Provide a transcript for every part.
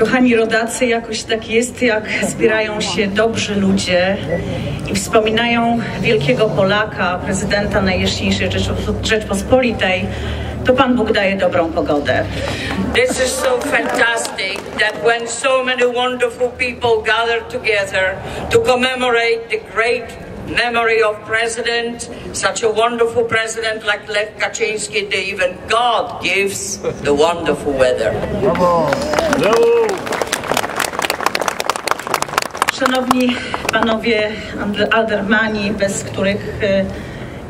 Kochani rodacy, jakoś tak jest, jak zbierają się dobrzy ludzie i wspominają wielkiego Polaka, prezydenta Najjaśniejszej Rzeczpospolitej, to Pan Bóg daje dobrą pogodę. This is so fantastic that when so many wonderful people gather together to commemorate the great memory of president, such a wonderful president like Lech Kaczynski, even God gives the wonderful weather. Szanowni panowie aldermani, bez których e,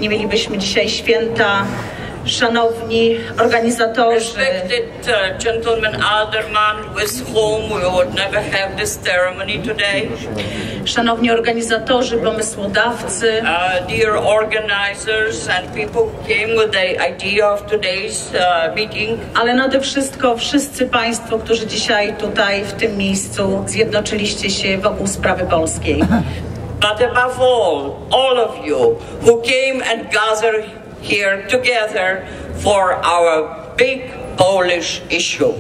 nie mielibyśmy dzisiaj święta, szanowni organizatorzy, Respected uh, gentleman alderman with whom we would never have this ceremony today, szanowni organizatorzy, pomysłodawcy, uh, dear organizers and people who came with the idea of today's uh, meeting, ale nade wszystko wszyscy Państwo, którzy dzisiaj tutaj w tym miejscu zjednoczyliście się wokół sprawy polskiej. but above all, all of you who came and gathered here together for our big Polish issue.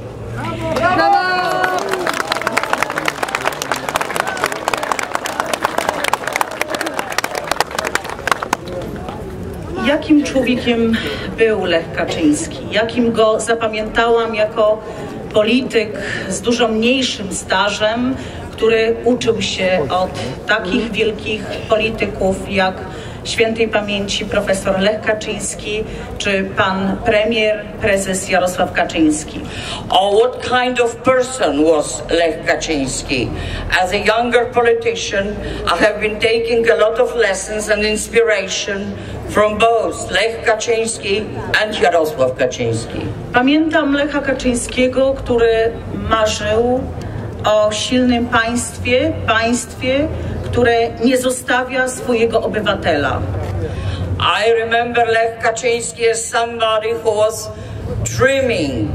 Jakim człowiekiem był Lech Kaczyński? Jakim go zapamiętałam jako polityk z dużo mniejszym stażem, który uczył się od takich wielkich polityków jak świętej pamięci profesor Lech Kaczyński czy pan premier, prezes Jarosław Kaczyński. Or what kind of person was Lech Kaczynski? As a younger politician, I have been taking a lot of lessons and inspiration from both Lech Kaczynski and Jarosław Kaczynski. Pamiętam Lecha Kaczyńskiego, który marzył o silnym państwie, państwie, które nie zostawia swojego obywatela. I remember Lech Kaczynski as somebody who was dreaming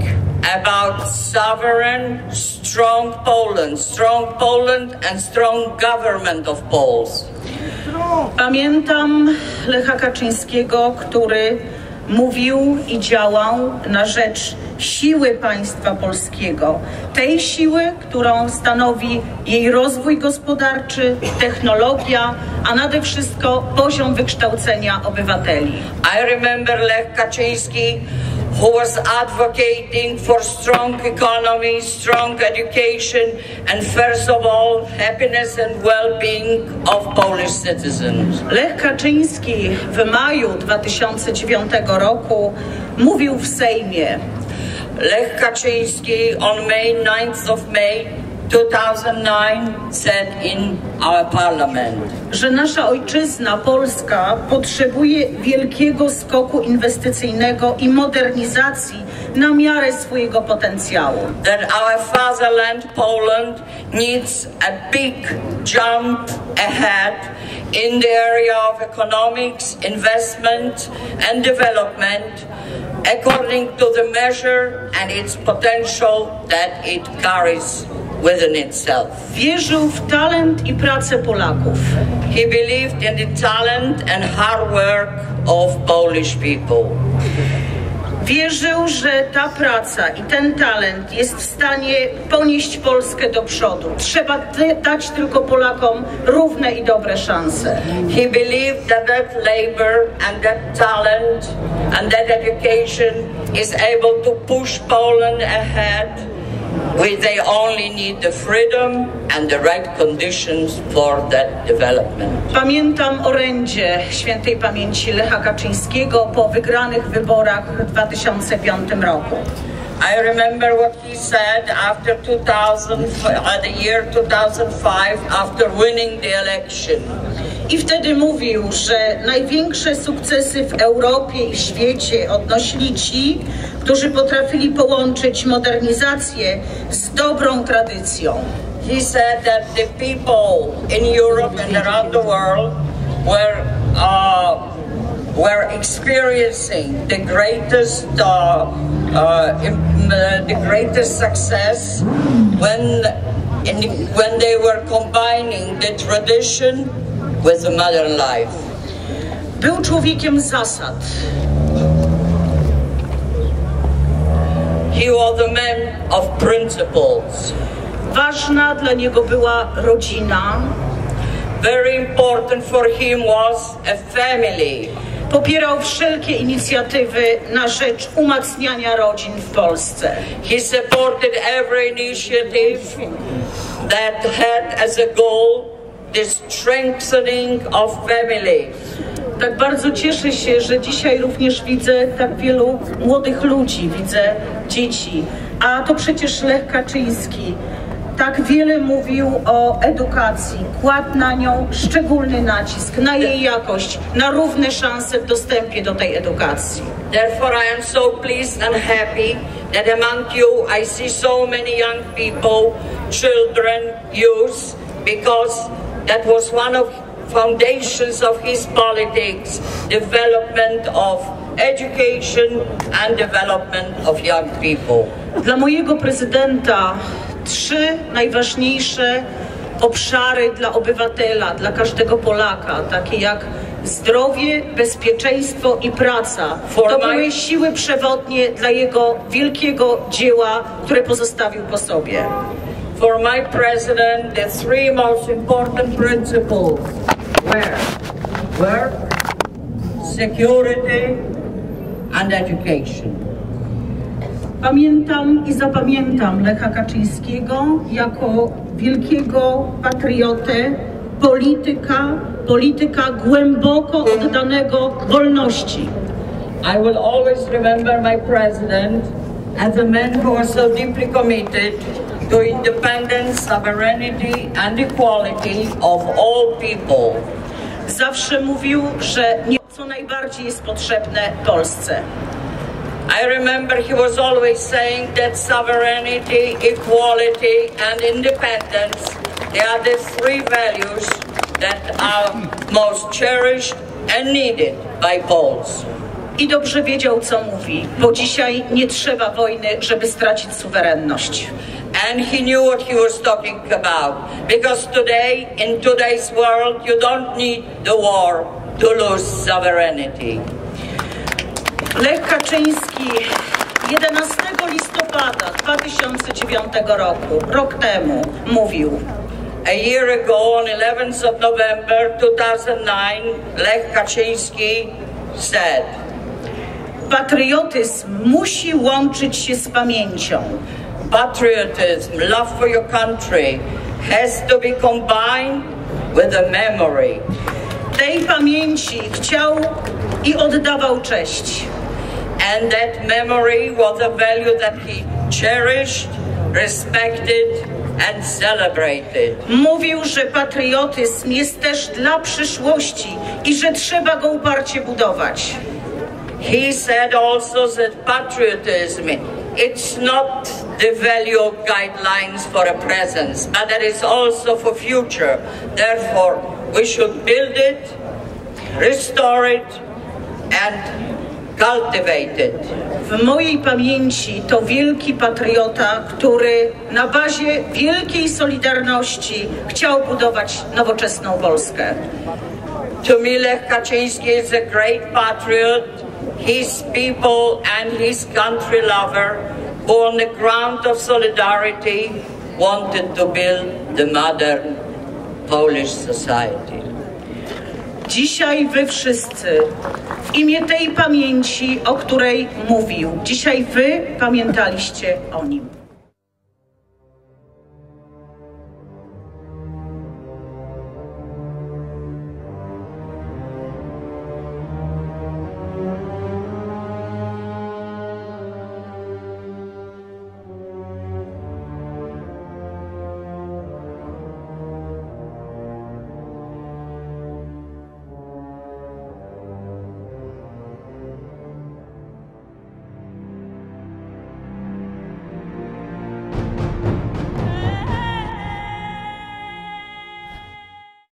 about sovereign, strong Poland, strong Poland and strong government of Poles. Pamiętam Lecha Kaczyńskiego, który mówił i działał na rzecz siły państwa polskiego, tej siły, którą stanowi jej rozwój gospodarczy, technologia, a nade wszystko poziom wykształcenia obywateli. I remember Lech Kaczynski who was advocating for strong economy, strong education, and first of all, happiness and well-being of Polish citizens. Lech Kaczyński w maju 2009 roku mówił w Sejmie, Lech Kaczynski on May 9th of May 2009 said in our parliament. że nasza ojczyzna Polska potrzebuje wielkiego skoku inwestycyjnego i modernizacji na miarę swojego potencjału. that our fatherland, Poland, needs a big jump ahead in the area of economics, investment, and development according to the measure and its potential that it carries within itself. Wierzył w talent i pracę Polaków. He believed in the talent and hard work of Polish people. Wierzył, że ta praca i ten talent jest w stanie ponieść Polskę do przodu. Trzeba dać tylko Polakom równe i dobre szanse. He believed that that labor and that talent and that education is able to push Poland ahead they only need the freedom and the right conditions for that development. Pamiętam orędzie świętej pamięci Lecha Kaczyńskiego po wygranych wyborach w 2005 roku. I remember what he said after 2000, uh, the year 2005, after winning the election. I wtedy mówił, że największe sukcesy w Europie i w świecie odnosili ci, którzy potrafili połączyć modernizację z dobrą tradycją. He said that the people in Europe and around the world were uh, were experiencing the greatest uh, uh, uh, the greatest success when when they were combining the tradition with the modern life. Był człowiekiem zasad. He was a man of principles. Ważna dla niego była rodzina. Very important for him was a family. Popierał wszelkie inicjatywy na rzecz umacniania rodzin w Polsce. He supported every initiative that had as a goal the strengthening of family. Tak bardzo cieszę się, że dzisiaj również widzę tak wielu młodych ludzi, widzę dzieci. A to przecież Lech Kaczyński tak wiele mówił o edukacji, kładł na nią szczególny nacisk, na jej jakość, na równe szanse w dostępie do tej edukacji. Therefore, I am so pleased and happy that among you I see so many young people, children, youth, because that was one of foundations of his politics, development of education and development of young people. Dla mojego prezydenta trzy najważniejsze obszary dla obywatela, dla każdego Polaka, takie jak zdrowie, bezpieczeństwo i praca. To były siły przewodnie dla jego wielkiego dzieła, które pozostawił po sobie. For my president, the three most important principles were work, security, and education. Pamiętam i zapamiętam Lecha Kaczyńskiego jako wielkiego patriotę, polityka, polityka głęboko oddanego wolności. I will always remember my president as a man who was so deeply committed to independence, sovereignty, and equality of all people. Zawsze mówił, że nie co najbardziej jest potrzebne Polsce. I remember he was always saying that sovereignty, equality, and independence they are the three values that are most cherished and needed by Poles. I dobrze wiedział, co mówi, bo dzisiaj nie trzeba wojny, żeby stracić suwerenność. And he knew what he was talking about. Because today, in today's world, you don't need the war to lose sovereignty. Lech Kaczyński 11 listopada 2009 roku, rok temu, mówił A year ago, on 11th of November 2009, Lech Kaczynski said, Patriotyzm musi łączyć się z pamięcią. Patriotism, love for your country, has to be combined with a memory. Tej pamięci chciał i oddawał cześć. And that memory was a value that he cherished, respected, and celebrated. Mówił, że patriotyzm jest też dla przyszłości i że trzeba go uparcie budować. He said also that patriotism it's not the value guidelines for a but that is also for future. Therefore, we should build it, restore it, and cultivate it. W mojej pamięci to wielki patriota, który na bazie wielkiej solidarności chciał budować nowoczesną Polskę. To me, Lech Kaczynski is a great patriot, his people and his country lover, on the ground of solidarity wanted to build the modern Polish society. Dzisiaj wy wszyscy, w imię tej pamięci, o której mówił, dzisiaj wy pamiętaliście o nim.